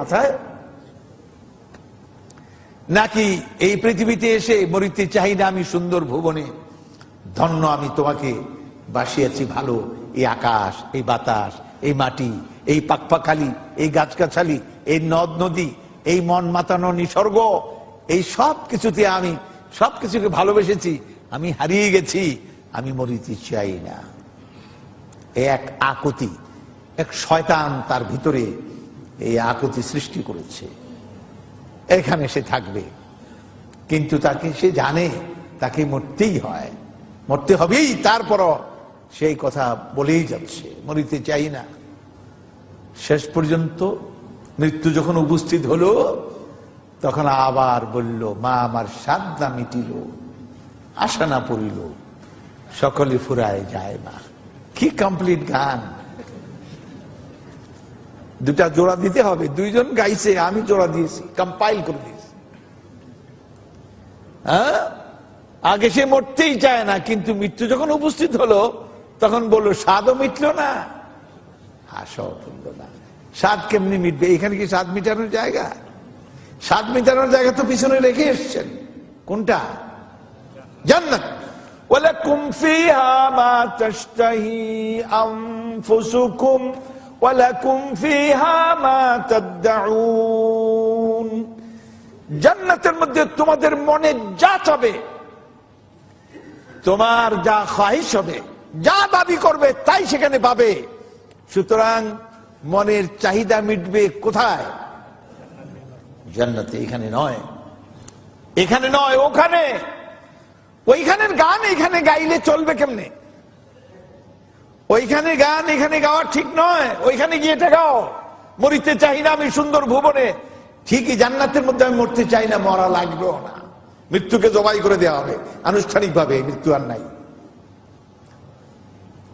মাথায়, নাকি এই পৃথিবীতে এসে মরিতে চাই না আমি সুন্দর ভুবনে? ধন্য আমি তোমাকে বাসিয়াছি ভালো, এই আকাশ, এই বাতাস, এই মাটি, এই পাকপাখালি, এই গাছগাছালি, এই নদ নদী, এই মন মাতানো নিসর্গ, এই সব কিছুতে আমি, সব কিছুকে ভালোবেসেছি, আমি হারিয়ে গেছি, আমি মরিতে চাই না। এক আকুতি, এক শয়তান তার ভিতরে এই আকুতি সৃষ্টি করেছে। এখানে সে থাকবে। কিন্তু তাকে সে জানে, তাকে মরতেই হয়। মরতে হবেই, তারপরও সেই কথা বলেই যাচ্ছে, মরিতে চাই না। শেষ পর্যন্ত মৃত্যু যখন উপস্থিত হলো, তখন আবার বলল, মা, আমার সাদা মিটিল, আশা না পড়িল, সকলে ফুরায় যায় মা কি কমপ্লিট গান! দুটা জোড়া দিতে হবে, দুইজন গাইছে, আমি জোড়া দিয়েছি কম্পাইল করে দিয়েছি। হ্যাঁ? আগে সে মরতেই চায় না, কিন্তু মৃত্যু যখন উপস্থিত হলো, তখন বলল, স্বাদও মিটল না। হাসাও তুললো না। স্বাদ কেমনি মিটবে? এখানে কি স্বাদ মিটানোর জায়গা? স্বাদ মিটানোর জায়গা তো পিছনে রেখে এসছেন। কোনটা? জান্নাত। ওয়ালাকুম ফিহা মা তাশতাহি আনফুসুকুম। জান্নাতের মধ্যে তোমাদের মনে যা চাবে, তোমার যা খাহিশ হবে, যা দাবি করবে তাই সেখানে পাবে। সুতরাং মনের চাহিদা মিটবে কোথায়? জান্নাতে, এখানে নয়। এখানে নয়, ওখানে। ওইখানের গান এখানে গাইলে চলবে কেমনে? ওইখানে গান এখানে গাওয়া ঠিক নয়। ওইখানে গিয়ে এটা গাও। মরিতে চাই না আমি সুন্দর ভুবনে। ঠিকই জান্নাতের মধ্যে আমি মরতে চাই না, মরা লাগবেও না। মৃত্যুকে জবাই করে দেওয়া হবে। আনুষ্ঠানিক ভাবে মৃত্যু আর নাই।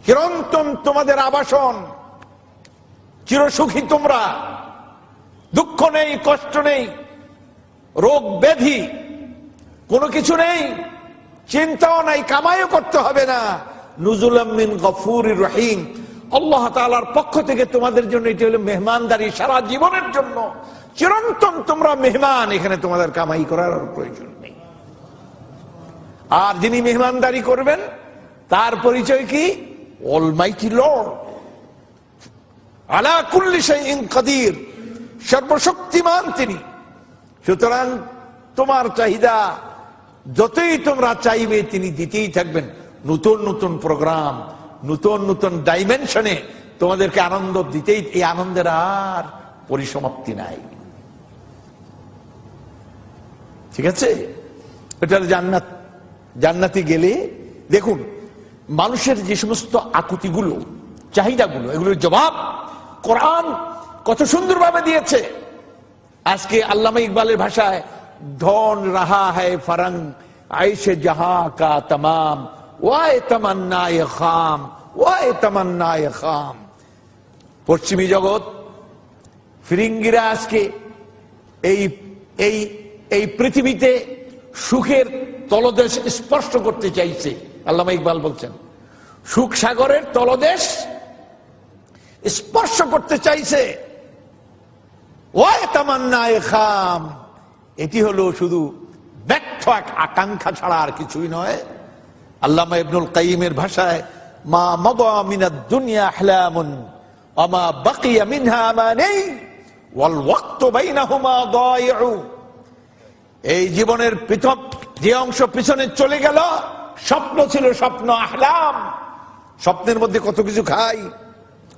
চিরন্তন তোমাদের আবাসন? চিরসুখী তোমরা। দুঃখ নেই, কষ্ট নেই। রোগ ব্যাধি। কোনো কিছু নেই। চিন্তাও নাই, কামাইও করতে হবে না। নুজুলামিন গফুর রহিম। আল্লাহ তালার পক্ষ থেকে তোমাদের জন্য এটি হলো মেহমানদারি সারা জীবনের জন্য। চিরন্তন তোমরা মেহমান, এখানে তোমাদের কামাই করার প্রয়োজন নেই। আর যিনি মেহমানদারি করবেন, তার পরিচয় কি? Almighty lord. আলা কুল্লি শাইইন কাদির। সর্বশক্তিমান তিনি। সুতরাং তোমার চাহিদা, যতই তোমরা চাইবে, তিনি দিতেই থাকবেন। নতুন নতুন প্রোগ্রাম, নতুন নতুন ডাইমেনশনে তোমাদেরকে আনন্দ দিতেই এই আনন্দের আর পরিসমাপ্তি নাই। ঠিক আছে? এটা জান্নাত। জান্নাতে গেলে দেখুন, মানুষের যে সমস্ত আকুতিগুলো, চাহিদাগুলো, এগুলোর জবাব কোরআন কত সুন্দরভাবে দিয়েছে। আজকে আল্লামা ইকবালের ভাষায়, ধন রাহা হ্যায় ফরং আইসে জাহা কা তমাম ওয়ায় তমন্নায় খাম, ওয়াই তমন্নায় খাম। পশ্চিমী জগৎ, ফিরিঙ্গিরা আজকে এই এই এই পৃথিবীতে সুখের তলদেশ স্পর্শ করতে চাইছে। আল্লামা ইকবাল বলছেন, সুখ সাগরের তলদেশ স্পর্শ করতে চাইছে। ওয়ায় তামান্নায় খাম, এটি হলো শুধু ব্যর্থ এক আকাঙ্ক্ষা ছাড়া আর কিছুই নয়। আল্লামা ইবনুল কাইমের ভাষায়, মা মদা মিনাদ দুনিয়া আহলামুন আমা বাকিয়া মিনহা আমানেই ওয়াল ওয়াক্তু বাইনাহুমা দায়িউ। এই জীবনের পৃথক যে অংশ পিছনে চলে গেল, স্বপ্ন ছিল স্বপ্ন আহলাম। স্বপ্নের মধ্যে কত কিছু খাই,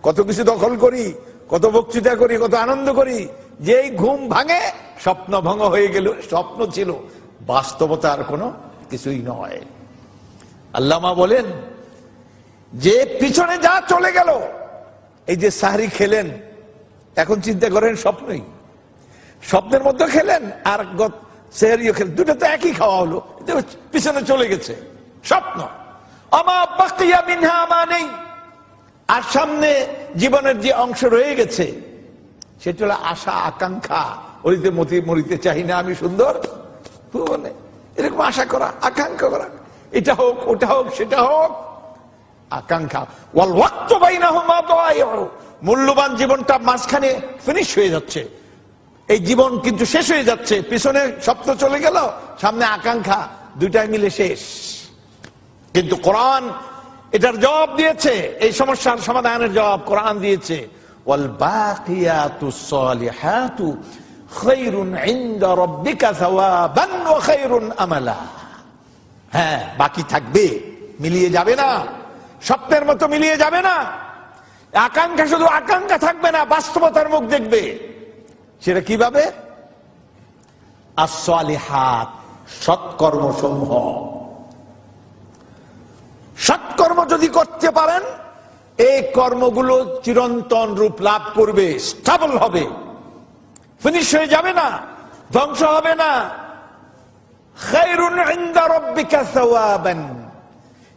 কত কিছু দখল করি, কত বক্তৃতা করি, কত আনন্দ করি, যেই ঘুম ভাঙে, স্বপ্ন ভঙ্গ হয়ে গেল, স্বপ্ন ছিল বাস্তবতার কোনো কিছুই নয়। আল্লামা বলেন, যে পিছনে যা চলে গেল, এই যে সাহারি খেলেন, এখন চিন্তা করেন স্বপ্নই। স্বপ্নের মধ্যে খেলেন, আর সেহারিও খেলেন। দুটো তো একই খাওয়া হলো পিছনে চলে গেছে, স্বপ্ন। নেই। আর সামনে জীবনের যে অংশ রয়ে গেছে, সেটা হলো আশা, আকাঙ্ক্ষা। ওইতে মতি মরিতে চাই না আমি সুন্দর। বলে এরকম আশা করা, আকাঙ্ক্ষা করা। এটা হোক, ওটা হোক, সেটা হোক। আকাঙ্ক্ষা। ওয়াল ওয়াক্ত বাইনাহুমা দায়িউ। মূল্যবান জীবনটা মাঝখানে ফিনিশ হয়ে যাচ্ছে। এই জীবন কিন্তু শেষ হয়ে যাচ্ছে। পিছনে স্বপ্ন চলে গেল, সামনে আকাঙ্ক্ষা, দুইটাই মিলে শেষ। কিন্তু কোরআন এটার জবাব দিয়েছে। এই সমস্যার সমাধানের জবাব কোরআন দিয়েছে। আমালা। হ্যাঁ বাকি থাকবে। মিলিয়ে যাবে না। স্বপ্নের মতো মিলিয়ে যাবে না। আকাঙ্ক্ষা শুধু আকাঙ্ক্ষা থাকবে না, বাস্তবতার মুখ দেখবে। সেটা কীভাবে? হাত সৎকর্ম সমূহ সৎকর্ম যদি করতে পারেন, এই কর্মগুলো চিরন্তন রূপ লাভ করবে, স্থাবল হবে। ফিনিশ হয়ে যাবে না, ধ্বংস হবে না খায়রুন ইনদা রাব্বিকা সাওয়াবান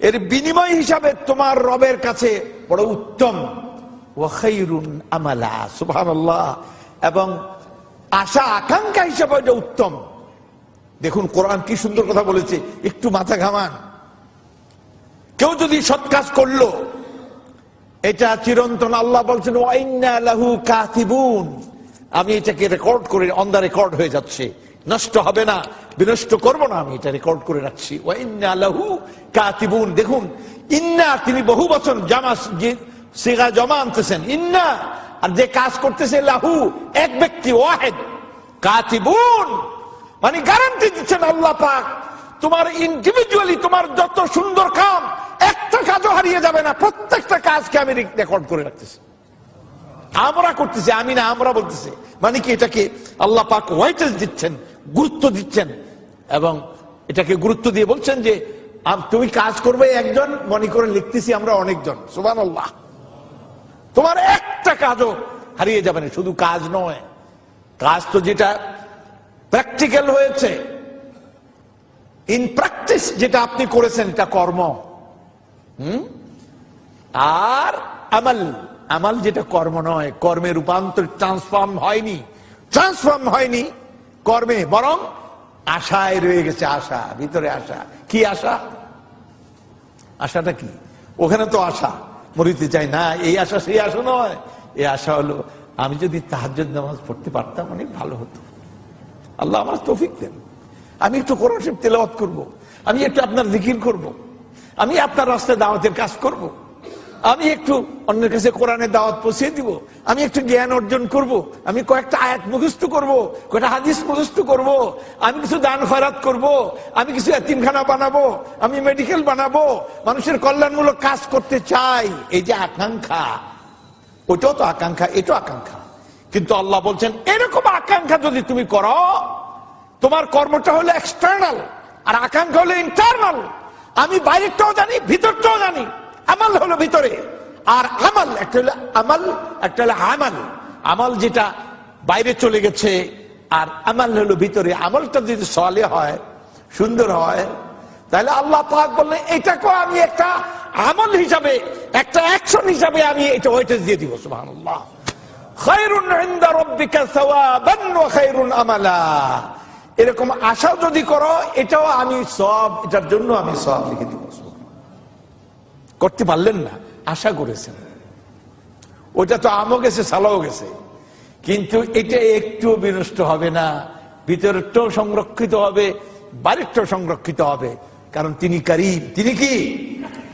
এর বিনিময় হিসাবে তোমার রবের কাছে বড় উত্তম। আমালা এবং আশা, আকাঙ্ক্ষা হিসাবে এটা উত্তম। দেখুন, কোরআন কি সুন্দর কথা বলেছে, একটু মাথা ঘামান। কেউ যদি সৎ কাজ করল, এটা চিরন্তন আল্লাহ বলছেন লাহু কাতিবুন। আমি এটাকে রেকর্ড করে অন দা রেকর্ড হয়ে যাচ্ছে। নষ্ট হবে না, বিনষ্ট করব না, আমি এটা রেকর্ড করে রাখছি। ওয়াইন্না লাহু কাতিবুন, দেখুন, ইন্না, তিনি বহু বছর জামা সিগা জমা আনতেছেন, ইন্না, আর যে কাজ করতেছে লাহু, এক ব্যক্তি, ওয়াহেদ, কাতিবুন। মানে গ্যারান্টি দিচ্ছেন আল্লাহ পাক, তোমার ইন্ডিভিজুয়ালি তোমার যত সুন্দর কাম, একটা কাজও হারিয়ে যাবে না, প্রত্যেকটা কাজকে আমি রেকর্ড করে রাখতেছি। আমরা করতেছি, আমি না, আমরা বলতেছি। মানে কি, এটাকে আল্লাহ পাক ওয়াইটেজ দিচ্ছেন। গুরুত্ব দিচ্ছেন এবং এটাকে গুরুত্ব দিয়ে বলছেন যে তুমি কাজ করবে একজন, মনে করে লিখতেছি আমরা অনেকজন। সুবান তোমার একটা কাজও হারিয়ে যাবে না, শুধু কাজ নয়। কাজ তো যেটা প্র্যাকটিক্যাল হয়েছে। ইন প্র্যাকটিস যেটা আপনি করেছেন, এটা কর্ম। হুম? আর আমাল আমাল যেটা কর্ম নয়, কর্মে রূপান্তর ট্রান্সফর্ম হয়নি। ট্রান্সফর্ম হয়নি কর্মে, বরং আশায় রয়ে গেছে আশা, ভিতরে আশা। কি আশা? আশাটা কি? ওখানে তো আশা। মরিতে চাই, না, এই আশা সেই আশা নয়। এই আশা হলো, আমি যদি তাহাজ্জুদ নামাজ পড়তে পারতাম, অনেক ভালো হতো। আল্লাহ আমার তৌফিক দেন। আমি একটু কোরআন শরীফ তেলাওয়াত করব। আমি একটু আপনার জিকির করব। আমি আপনার রাস্তায় দাওয়াতের কাজ করব। আমি একটু অন্যের কাছে কোরআনের দাওয়াত পৌঁছে দিব আমি একটু জ্ঞান অর্জন করব। আমি কয়েকটা আয়াত মুখস্থ করব। কয়েকটা হাদিস মুখস্থ করব। আমি কিছু দান খয়রাত করব। আমি কিছু এতিমখানা বানাবো আমি মেডিকেল বানাবো মানুষের কল্যাণমূলক কাজ করতে চাই এই যে আকাঙ্ক্ষা ওটাও তো আকাঙ্ক্ষা, এটাও আকাঙ্ক্ষা কিন্তু আল্লাহ বলছেন, এরকম আকাঙ্ক্ষা যদি তুমি করো, তোমার কর্মটা হলো এক্সটার্নাল আর আকাঙ্ক্ষা হলো ইন্টারনাল আমি বাইরেরটাও জানি, ভিতরটাও জানি আমাল হলো ভিতরে। আর আমাল একটা হলো আমাল, একটা হলো আমাল। আমাল যেটা বাইরে চলে গেছে, আর আমাল হলো ভিতরে। আমলটা যদি সলে হয়, সুন্দর হয়, তাহলে আল্লাহ পাক বললেন, এটাকেও আমি একটা আমল হিসাবে, একটা অ্যাকশন হিসাবে আমি এটা ওয়েটেজ দিয়ে দিব, সুবহানাল্লাহ। খায়রুন ইনদা রাব্বিকা সাওয়াবান ওয়া খায়রুন আমালা। এরকম আশা যদি করো, এটাও আমি সব এটার জন্য আমি সব লিখে দিব করতে পারলেন না, আশা করেছেন। ওটা তো আমও গেছে, সালাও গেছে। কিন্তু এটা একটু বিনষ্ট হবে না ভিতরেরটাও সংরক্ষিত হবে বাইরেরটাও সংরক্ষিত হবে। কারণ তিনি করিম। তিনি কি?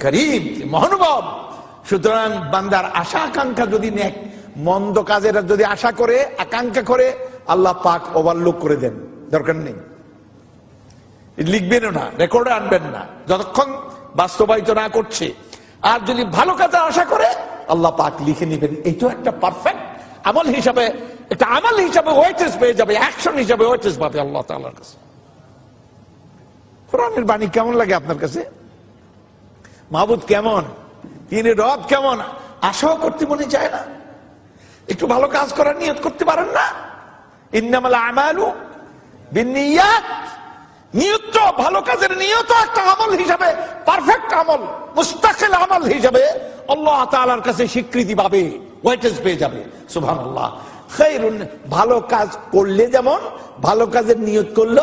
করিম মহানুভব। সুতরাং বান্দার আশা, আকাঙ্ক্ষা যদি নেক, মন্দ কাজের যদি আশা করে, আকাঙ্ক্ষা করে, আল্লাহ পাক ওভারলুক করে দেন। দরকার নেই। লিখবেনও না রেকর্ডে আনবেন না। যতক্ষণ বাস্তবায়িত না করছে আর যদি ভালো কাজের আশা করে, আল্লাহ পাক লিখে নেবেন। এটাও একটা পারফেক্ট আমল হিসাবে, একটা আমল হিসাবে ওয়েটেজ পেয়ে যাবে অ্যাকশন হিসাবে ওয়েটেজ পাবে আল্লাহ তাআলার কাছে। কোরআনের বাণী কেমন লাগে আপনার কাছে? মাহবুদ কেমন? তিনি রব কেমন? আশাও করতে মনে চায় না। একটু ভালো কাজ করার নিয়ত করতে পারেন না? ইন্নামাল আমালু বিনিয়াত। নিয়ত ভালো কাজের নিয়ত একটা আমল হিসাবে পারফেক্ট আমল, মুস্তাকিল আমল হিসাবে আল্লাহ তাআলার কাছে স্বীকৃতি পাবে ওয়েটেজ পেয়ে যাবে, সুবহানাল্লাহ। খায়রুন ভালো কাজ করলে যেমন, ভালো কাজের নিয়ত করল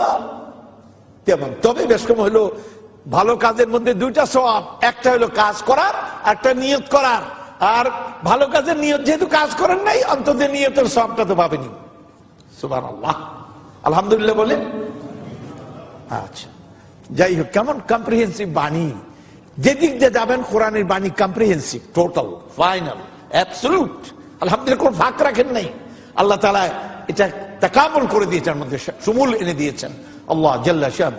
তেমন। তবে বেশ কম হলো, ভালো কাজের মধ্যে দুইটা সব একটা হলো কাজ করার, একটা নিয়ত করার। আর ভালো কাজের নিয়ত যেহেতু কাজ করেন নাই, অন্তত নিয়তের সবটা তো পাবেনি সুবান আল্লাহ আলহামদুলিল্লাহ বলে আচ্ছা। যাই হোক, কেমন কম্প্রিহেন্সিভ বাণী? যেদিক দিয়ে যাবেন, কোরআনের বাণী কম্প্রিহেন্সিভ টোটাল ফাইনাল অ্যাবসলুট আলহামদুলিল্লাহ, কোন ফাঁক রাখেন নাই। আল্লাহ তালা এটা তাকামল করে দিয়েছেন মধ্যে সুমুল এনে দিয়েছেন। আল্লাহ জাল্লা সাহ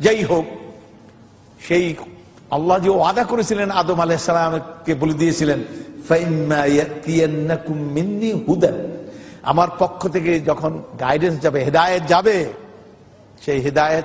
যাই হোক, সেই আল্লাহ যে ওয়াদা করেছিলেন আদম আলাইসালামকে বলে দিয়েছিলেন, "ফাইম্মা ইয়াতিয়ান্নাকুম আমার পক্ষ থেকে যখন গাইডেন্স যাবে, হেদায়েত যাবে, সেই হেদায়েত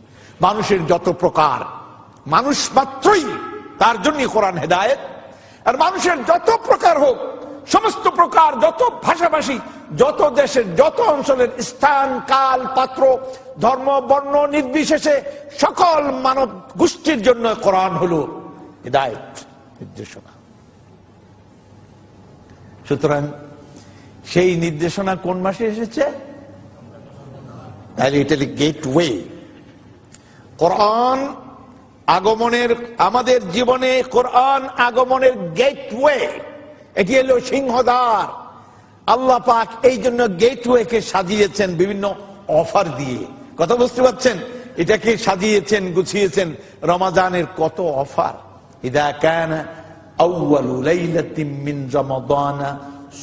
মানুষের যত প্রকার, মানুষ মাত্রই তার জন্য কোরআন হেদায়েত। আর মানুষের যত প্রকার হোক, সমস্ত প্রকার যত ভাষাভাষী, যত দেশের যত অঞ্চলের স্থান, কাল, পাত্র, ধর্ম, বর্ণ, নির্বিশেষে সকল মানব গোষ্ঠীর জন্য কোরআন হলো হেদায়েত নির্দেশনা। সুতরাং সেই নির্দেশনা কোন মাসে এসেছে? তাহলে এটা গেটওয়ে কোরআন আগমনের আমাদের জীবনে কোরআন আগমনের গেটওয়ে এটি হলো সিংহদ্বার আল্লাহ পাক এই জন্য গেটওয়ে কে সাজিয়েছেন বিভিন্ন অফার দিয়ে কথা বুঝতে পারছেন এটাকে সাজিয়েছেন গুছিয়েছেন রমাজানের কত অফার ইদা কানা আউয়ালু লাইলাতিন মিন রমাদানা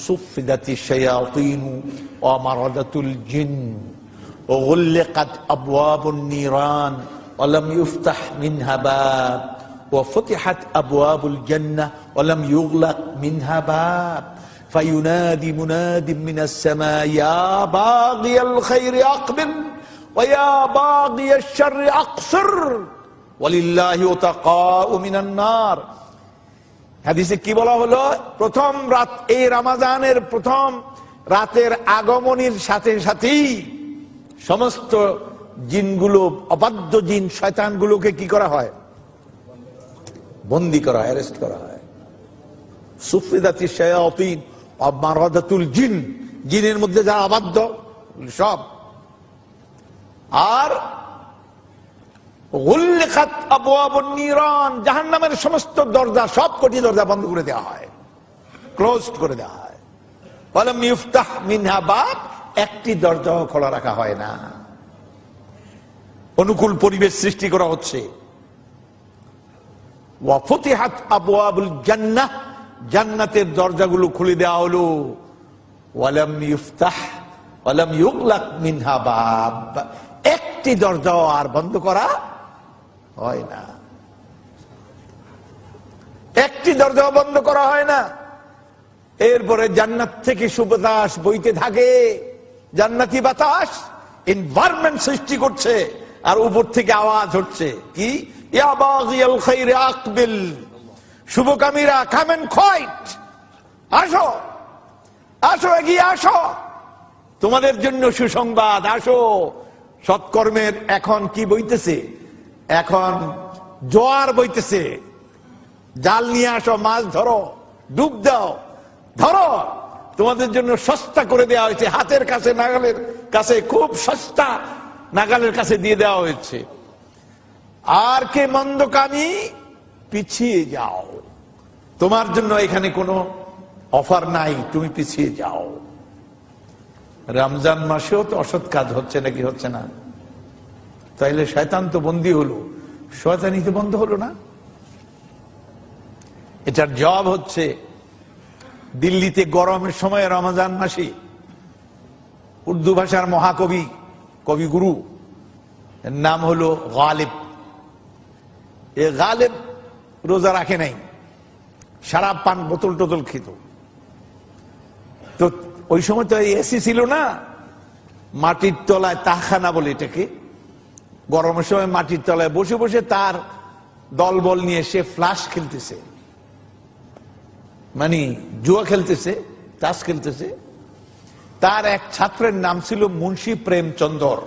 সুফিদাতি শায়াতিন ওয়া মারাদাতুল জিন وغلقت أبواب النيران ولم يفتح منها باب وفتحت أبواب الجنة ولم يغلق منها باب فينادي مناد من السماء يا باغي الخير أقبل ويا باغي الشر أقصر ولله تقاء من النار হাদিসে কি বলা হলো প্রথম রাত এই রমাজানের প্রথম রাতের আগমনের সাথে সাথেই সমস্ত জিনগুলো, অবাধ্য জিন শয়তানগুলোকে কি করা হয়? বন্দি করা হয় অ্যারেস্ট করা হয়। সুফিদাতি মারাদাতুল জিন। জিনের মধ্যে যারা অবাধ্য, সব। আর সমস্ত দরজা, সব কোটি দরজা বন্ধ করে দেওয়া হয়। ক্লোজড করে দেওয়া হয়। মিনহা বাব, একটি দরজাও খোলা রাখা হয় না। অনুকূল পরিবেশ সৃষ্টি করা হচ্ছে। ওয়াফতিহাত আবওয়াবুল জান্নাহ, জান্নাতের দরজাগুলো খুলে দেওয়া হলো। ওয়ালাম ইফতাহ, ওয়ালাম ইউগলাক মিনহা বাব। একটি দরজাও আর বন্ধ করা হয় না। একটি দরজাও বন্ধ করা হয় না। এরপরে জান্নাত থেকে সুবাতাস বইতে থাকে, জান্নাতি বাতাস এনভায়রনমেন্ট সৃষ্টি করছে। আর উপর থেকে আওয়াজ হচ্ছে। কি? আকবিল। শুভকামীরা কামেন খয়েট আসো। আসো, এগিয়ে আসো। তোমাদের জন্য সুসংবাদ, আসো। সৎকর্মের এখন কি বইতেছে? এখন জোয়ার বইতেছে। জাল নিয়ে আসো, মাছ ধরো, ডুব দাও। ধরো। তোমাদের জন্য সস্তা করে দেওয়া হয়েছে, হাতের কাছে, নাগালের কাছে, খুব সস্তা। নাগালের কাছে দিয়ে দেওয়া হয়েছে। আর কে মন্দকামী পিছিয়ে যাও। তোমার জন্য এখানে কোনো অফার নাই, তুমি পিছিয়ে যাও। রমজান মাসেও তো অসৎ কাজ হচ্ছে নাকি হচ্ছে না? তাইলে শয়তান তো বন্দী হলো। শয়তানি তো বন্ধ হলো না? এটার জবাব হচ্ছে, দিল্লিতে গরমের সময় রমজান মাসে উর্দু ভাষার মহাকবি কবিগুরু নাম হলো গালিব। এ গালেব রোজা রাখে নাই। সারা পান বোতল টোতল খেত। তো ওই সময় তো এসি ছিল না, মাটির তলায় তাহখানা বলে এটাকে। গরমের সময় মাটির তলায় বসে বসে তার দলবল নিয়ে সে ফ্লাশ খেলতেছে। মানে জুয়া খেলতেছে, তাস খেলতেছে। তার এক ছাত্রের নাম ছিল মুন্সি প্রেমচন্দ্র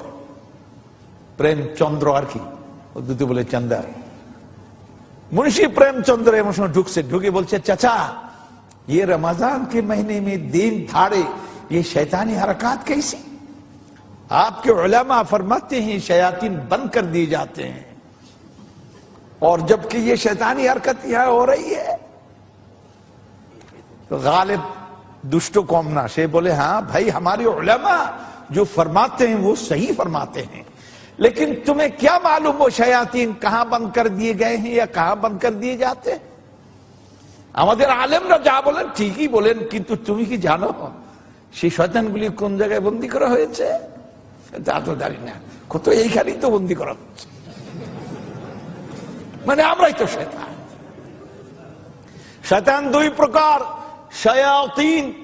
প্রেমচন্দ্র আর কি উর্দুতে বলে চন্দার मुंशी प्रेमचंद्र एवं उसमें ढुक से ढुके बोलते चाचा ये रमजान के महीने में दिन थाड़े ये शैतानी हरकत कैसी आपके उलमा फरमाते हैं शयातीन बंद कर दिए जाते हैं और जबकि ये शैतानी हरकत यहां हो रही है तो गालिब दुष्टो कौम ना से बोले हाँ भाई हमारे उलमा जो फरमाते हैं वो सही फरमाते हैं लेकिन तुम्हें क्या मालूम वो शयातीन कहां बंद कर दिए गए हैं या कहां बंद कर दिए जाते हैं আমাদের আলেমরা যা বলেন ঠিকই বলেন কিন্তু তুমি কি জানো সেই শয়তানগুলি কোন জায়গায় বন্দি করা হয়েছে তা তো জানি না কত এইখানেই তো বন্দি করা হচ্ছে মানে আমরাই তো শয়তান শয়তান দুই প্রকার জিন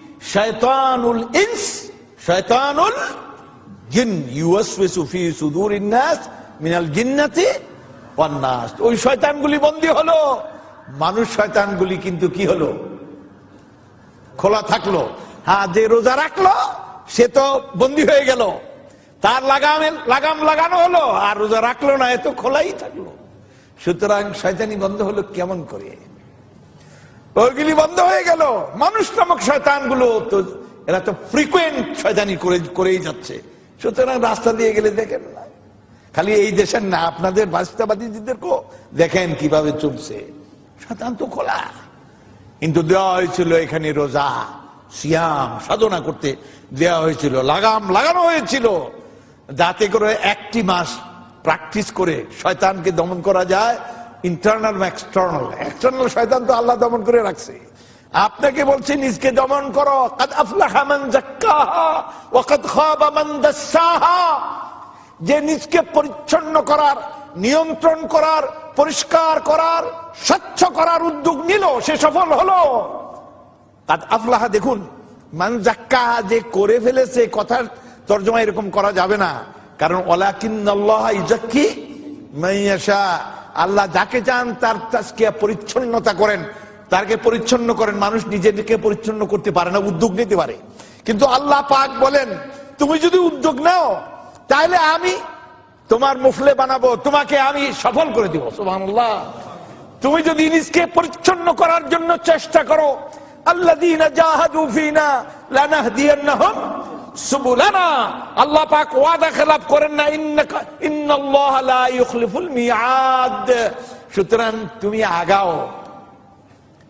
ওই শয়তানগুলি বন্দী হলো। মানুষ শয়তানগুলি কিন্তু কি হলো? খোলা থাকল। হ্যাঁ যে রোজা রাখল, সে তো বন্দী হয়ে গেল। তার লাগামে লাগাম লাগানো হলো, আর রোজা রাখল না, এ তো খোলাই থাকল। সুতরাং শয়তানি বন্ধ হলো কেমন করে? ওইগুলি বন্ধ হয়ে গেল। মানুষ নামক শয়তানগুলো তো এরা তো ফ্রিকুয়েন্ট শয়তানি করে করেই যাচ্ছে। সুতরাং রাস্তা দিয়ে গেলে দেখেন না। খালি এই দেশের না, আপনাদের বাস্তবাদীদেরকেও দেখেন কীভাবে চলছে। শয়তান তো খোলা। কিন্তু দেওয়া হয়েছিল এখানে রোজা, সিয়াম সাধনা করতে। দেওয়া হয়েছিল, লাগাম লাগানো হয়েছিল। যাতে করে একটি মাস প্র্যাকটিস করে শয়তানকে দমন করা যায়। ইন্টারনাল এক্সটার্নাল এক্সটার্নাল শয়তান তো আল্লাহ দমন করে রাখছে। আপনাকে বলছে, নিজকে দমন করো। যে নিজকে পরিচ্ছন্ন করার, নিয়ন্ত্রণ করার, পরিষ্কার করার, স্বচ্ছ করার উদ্যোগ নিল, সে সফল হলো। আফলাহা দেখুন, মান জাক্কাহা যে করে ফেলেছে, কথার তর্জমা এরকম করা যাবে না। কারণ ওলাকিন্নাল্লাহ ইজাক্কি মাইয়াশা আল্লাহ যাকে চান তার পরিচ্ছন্নতা করেন, তাকে পরিচ্ছন্ন করেন। মানুষ নিজেকে পরিচ্ছন্ন করতে পারে না, উদ্যোগ নিতে পারে। কিন্তু আল্লাহ পাক বলেন, তুমি যদি উদ্যোগ নাও, তাহলে আমি তোমার মুফলে বানাবো, তোমাকে আমি সফল করে দিব। সুবহানাল্লাহ। তুমি যদি নিজকে পরিচ্ছন্ন করার জন্য চেষ্টা করো লানাহদিয়ান্নাহুম সুবুলানা, আল্লাহ পাক ওয়াদা করেন না, ইন্নাকা, ইন্নাল্লাহ লা ইউখলিফুল মিআদ সুতরাং তুমি আগাও।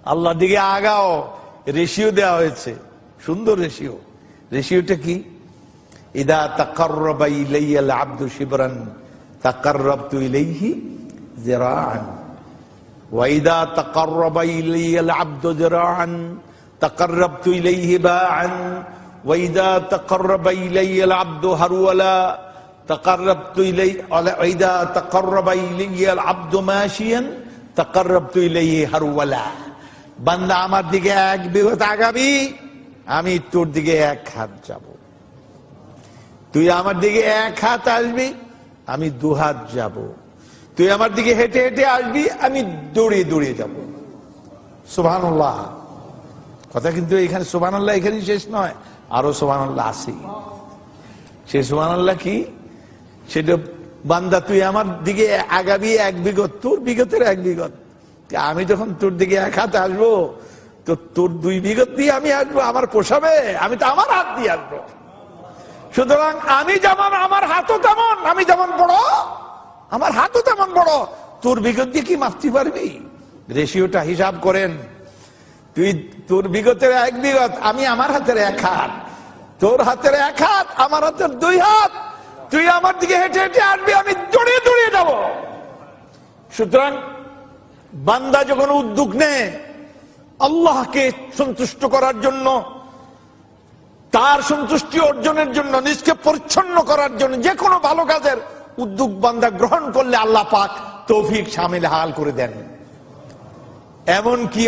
আল্লাহ দিকে আগাও। রেশিও দেওয়া হয়েছে। সুন্দর রেশিও। রেশিওটা কি? ইদা তাকাররাবা ইলাইয়াল আব্দু শিবরান, তাকাররাবতু ইলাইহি জিরাআন। ওয়া ইদা তাকাররাবা ইলাইয়াল আব্দু জিরাআন, তাকাররাবতু ইলাইহি বাআন। ওয়াইদা তাকাররাবা ইলাইয়াল আবদু হারওয়ালা তাকাররাবতু ইলাই ওয়াইদা তাকাররাবা ইলাইয়াল আবদু মাশিয়ান তাকাররাবতু ইলাইহি হারওয়ালা বান্দা আমার দিকে এক বিঘত আগাবি, আমি তোর দিকে এক হাত যাব। তুই আমার দিকে এক হাত আসবি, আমি দু হাত যাব। তুই আমার দিকে হেঁটে হেঁটে আসবি, আমি দৌড়ে দৌড়ে যাব। সুবহানাল্লাহ। কথা কিন্তু এখানে সুবহানাল্লাহ এখানেই শেষ নয়। আরও সুবহানাল্লাহ আছে। সে আল্লাহ কি? সেটা বান্দা, তুই আমার দিকে আগাবি এক বিগত, তোর বিগতের এক বিগত। আমি যখন তোর দিকে এক হাত আসব, তো তোর দুই বিগত দিয়ে আমি আসব আমার পোষাবে আমি তো আমার হাত দিয়ে আসব। সুতরাং আমি যেমন আমার হাতও তেমন, আমি যেমন বড়, আমার হাতও তেমন বড়, তোর বিগত দিয়ে কি মাপতে পারবি? রেশিওটা হিসাব করেন। তুই, তোর বিগতের এক বিগত, আমি আমার হাতের এক হাত। তোর হাতের এক হাত, আমার হাতের দুই হাত। তুই আমার দিকে হেঁটে হেঁটে আসবি, আমি দৌড়িয়ে দৌড়িয়ে যাব। সুতরাং, বান্দা যখন উদ্যোগ নেয়, আল্লাহকে সন্তুষ্ট করার জন্য, তার সন্তুষ্টি অর্জনের জন্য, নিজকে পরিচ্ছন্ন করার জন্য যে কোনো ভালো কাজের উদ্যোগ বান্দা গ্রহণ করলে আল্লাহ পাক তৌফিক সামিল হাল করে দেন। এমন কি